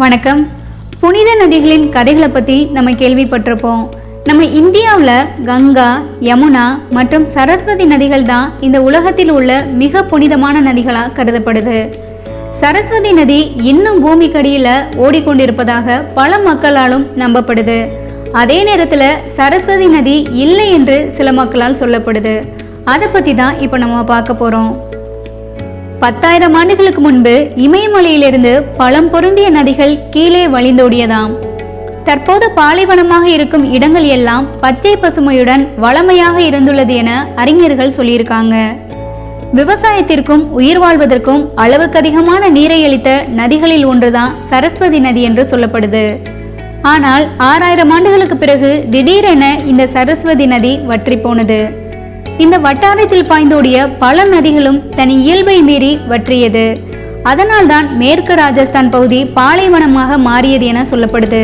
வணக்கம். புனித நதிகளின் கதைகளை பற்றி நம்ம கேள்விப்பட்டிருப்போம். நம்ம இந்தியாவில் கங்கா யமுனா மற்றும் சரஸ்வதி நதிகள் தான் இந்த உலகத்தில் உள்ள மிக புனிதமான நதிகளாக கருதப்படுது. சரஸ்வதி நதி இன்னும் பூமிக்கடியில் ஓடிக்கொண்டிருப்பதாக பல மக்களாலும் நம்பப்படுது. அதே நேரத்தில் சரஸ்வதி நதி இல்லை என்று சில மக்களால் சொல்லப்படுது. அதை பற்றி தான் இப்போ நம்ம பார்க்க போகிறோம் பத்தாயிரம் ஆண்டுகளுக்கு முன்பு இமயமலையிலிருந்து பழம் பொருந்திய நதிகள் கீழே வழிந்தோடியதாம். தற்போது பாலைவனமாக இருக்கும் இடங்கள் எல்லாம் பச்சை பசுமையுடன் வளமையாக இருந்துள்ளது என அறிஞர்கள் சொல்லியிருக்காங்க. விவசாயத்திற்கும் உயிர் வாழ்வதற்கும் அளவுக்கு அதிகமான நீரை அளித்த நதிகளில் ஒன்றுதான் சரஸ்வதி நதி என்று சொல்லப்படுது. ஆனால் ஆறாயிரம் ஆண்டுகளுக்கு பிறகு திடீரென இந்த சரஸ்வதி நதி வற்றி போனது. இந்த வட்டாரத்தில் பாய்ந்தோடிய பல நதிகளும் தன் இயல்பை மீறி வற்றியது. அதனால்தான் மேற்கு ராஜஸ்தான் பகுதி பாலைவனமாக மாறியது என சொல்லப்படுது.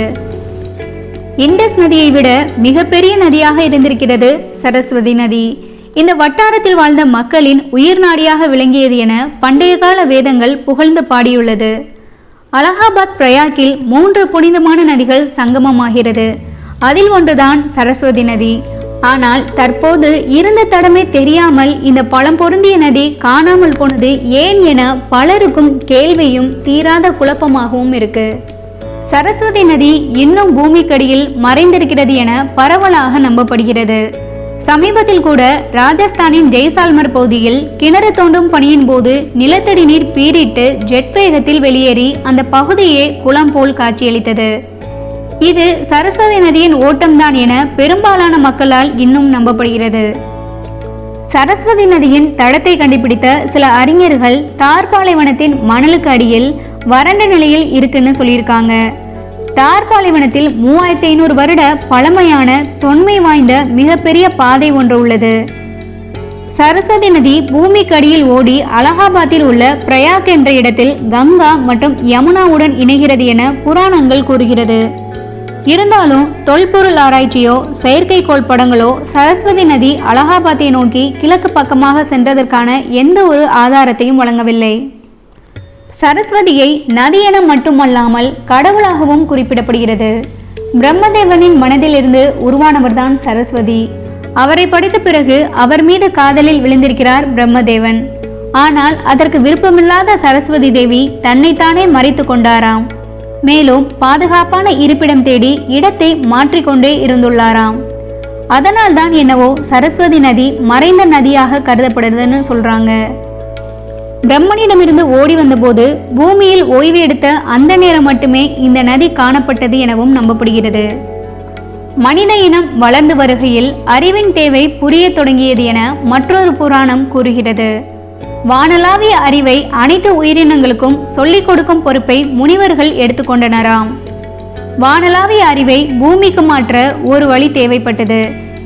இண்டஸ் நதியை விட மிகப்பெரிய நதியாக இருந்திருக்கிறது சரஸ்வதி நதி. இந்த வட்டாரத்தில் வாழ்ந்த மக்களின் உயிர் நாடியாக விளங்கியது என பண்டைய கால வேதங்கள் புகழ்ந்து பாடியுள்ளது. அலகாபாத் பிரயாக்கில் மூன்று புனிதமான நதிகள் சங்கமமாகிறது. அதில் ஒன்றுதான் சரஸ்வதி நதி. ஆனால் தற்போது இருந்த தடமே தெரியாமல் இந்த பழம் பொருந்திய நதி காணாமல் போனது ஏன் என பலருக்கும் கேள்வியும் தீராத குழப்பமாகவும் இருக்கு. சரஸ்வதி நதி இன்னும் பூமிக்கடியில் மறைந்திருக்கிறது என பரவலாக நம்பப்படுகிறது. சமீபத்தில் கூட ராஜஸ்தானின் ஜெய்சால்மர் பகுதியில் கிணறு தோண்டும் பணியின் போது நிலத்தடி நீர் பீரிட்டு ஜெட் வேகத்தில் வெளியேறி அந்த பகுதியே குளம் போல் காட்சியளித்தது. இது சரஸ்வதி நதியின் ஓட்டம்தான் என பெரும்பாலான மக்களால் இன்னும் நம்பப்படுகிறது. சரஸ்வதி நதியின் தடத்தை கண்டுபிடித்த சில அறிஞர்கள் தார் பாலைவனத்தின் மணலுக்கு அடியில் வறண்ட நிலையில் இருக்குன்னு சொல்லியிருக்காங்க. தார் பாலைவனத்தில் மூவாயிரத்தி ஐநூறு வருட பழமையான தொன்மை வாய்ந்த மிகப்பெரிய பாதை ஒன்று உள்ளது. சரஸ்வதி நதி பூமிக்கு அடியில் ஓடி அலகாபாத்தில் உள்ள பிரயாக் என்ற இடத்தில் கங்கா மற்றும் யமுனாவுடன் இணைகிறது என புராணங்கள் கூறுகிறது. இருந்தாலும் தொல்பொருள் ஆராய்ச்சியோ செயற்கைக்கோள் படங்களோ சரஸ்வதி நதி அலகாபாத்தை நோக்கி கிழக்கு பக்கமாக சென்றதற்கான எந்த ஒரு ஆதாரத்தையும் வழங்கவில்லை. சரஸ்வதியை நதி என மட்டுமல்லாமல் கடவுளாகவும் குறிப்பிடப்படுகிறது. பிரம்மதேவனின் மனதிலிருந்து உருவானவர்தான் சரஸ்வதி. அவரை படித்த பிறகு அவர் மீது காதலில் விழுந்திருக்கிறார் பிரம்மதேவன். ஆனால் அதற்கு விருப்பமில்லாத சரஸ்வதி தேவி தன்னைத்தானே மறைத்து கொண்டாராம். மேலும் பாதுகாப்பான இருப்பிடம் தேடி இடத்தை மாற்றிக்கொண்டே இருந்துள்ளாராம். அதனால் தான் என்னவோ சரஸ்வதி நதி மறைந்த நதியாக கருதப்படுதுன்னு சொல்றாங்க. பிரம்மனிடமிருந்து ஓடி வந்தபோது பூமியில் ஓய்வு எடுத்த அந்த நேரம் மட்டுமே இந்த நதி காணப்பட்டது எனவும் நம்பப்படுகிறது. மனித இனம் வளர்ந்து வருகையில் அறிவின் தேவை புரிய தொடங்கியது என மற்றொரு புராணம் கூறுகிறது. வானளாவிய அறிவை அனைத்து உயிரினங்களுக்கும் சொல்லிக் கொடுக்கும் பொறுப்பை முனிவர்கள் எடுத்துக்கொண்டனராம் வானளாவிய அறிவை பூமிக்கு மாற்ற ஒரு வழி தேவைப்பட்டது.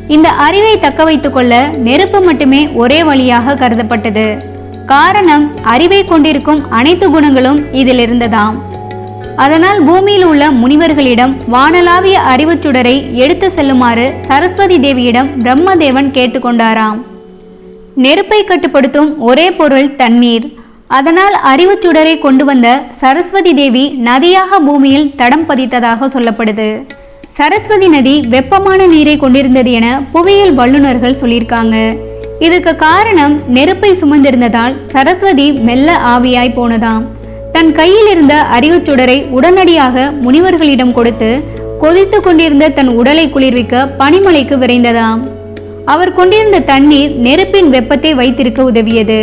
இந்த அறிவை தக்க வைத்துக் கொள்ள நெருப்பு மட்டுமே ஒரே வழியாக கருதப்பட்டது. காரணம் அறிவை கொண்டிருக்கும் அனைத்து குணங்களும் இதில் இருந்ததாம். அதனால் பூமியில் உள்ள முனிவர்களிடம் வானளாவிய அறிவுச்சுடரை எடுத்து செல்லுமாறு சரஸ்வதி தேவியிடம் பிரம்மதேவன் கேட்டுக்கொண்டாராம் நெருப்பை கட்டுப்படுத்தும் ஒரே பொருள் தண்ணீர். அதனால் அறிவுச்சுடரை கொண்டு வந்த சரஸ்வதி தேவி நதியாக பூமியில் தடம் பதித்ததாக சொல்லப்படுது. சரஸ்வதி நதி வெப்பமான நீரை கொண்டிருந்தது என புவியியல் வல்லுநர்கள் சொல்லியிருக்காங்க. இதுக்கு காரணம் நெருப்பை சுமந்திருந்ததால் சரஸ்வதி மெல்ல ஆவியாய் போனதாம். தன் கையில் இருந்த அறிவுச்சுடரை உடனடியாக முனிவர்களிடம் கொடுத்து கொதித்து கொண்டிருந்த தன் உடலை குளிர்விக்க பனிமலைக்கு விரைந்ததாம். அவர் கொண்டிருந்த தண்ணீர் நெருப்பின் வெப்பத்தை வைத்திருக்க உதவியது.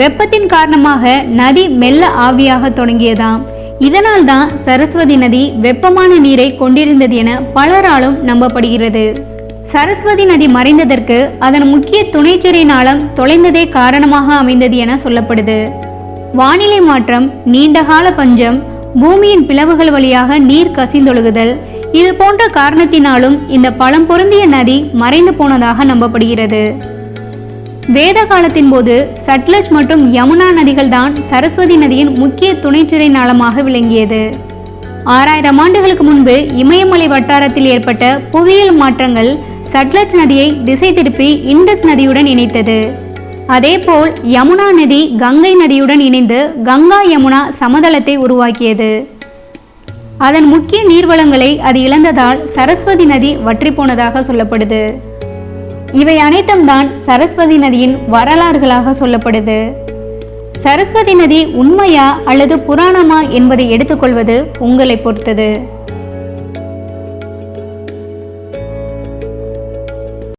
வெப்பத்தின் காரணமாக நதி மெல்ல ஆவியாக தொடங்கியதாம். இதனால் தான் சரஸ்வதி நதி வெப்பமான நீரை கொண்டிருந்தது என பலராலும் நம்பப்படுகிறது. சரஸ்வதி நதி மறைந்ததற்கு அதன் முக்கிய துணைச்செறி நாளம் தொலைந்ததே காரணமாக அமைந்தது என சொல்லப்படுது. வானிலை மாற்றம் நீண்டகால பஞ்சம் பூமியின் பிளவுகள் வழியாக நீர் கசிந்தொழுகுதல் இது போன்ற காரணத்தினாலும் இந்த பழம் பொருந்திய நதி மறைந்து போனதாக நம்பப்படுகிறது. வேத காலத்தின் போது சட்லஜ் மற்றும் யமுனா நதிகள் தான் சரஸ்வதி நதியின் முக்கிய துணைச்சுரை நாளமாக விளங்கியது. ஆறாயிரம் ஆண்டுகளுக்கு முன்பு இமயமலை வட்டாரத்தில் ஏற்பட்ட புவியியல் மாற்றங்கள் சட்லஜ் நதியை திசை திருப்பி இண்டஸ் நதியுடன் இணைத்தது. அதேபோல் யமுனா நதி கங்கை நதியுடன் இணைந்து கங்கா யமுனா சமதளத்தை உருவாக்கியது. அதன் முக்கிய நீர்வளங்களை அது இழந்ததால் சரஸ்வதி நதி வற்றி போனதாக சொல்லப்படுது. இவை அனைத்தும் தான் சரஸ்வதி நதியின் வரலாறுகளாக சொல்லப்படுது. சரஸ்வதி நதி உண்மையா அல்லது புராணமா என்பதை எடுத்துக்கொள்வது உங்களை பொறுத்தது.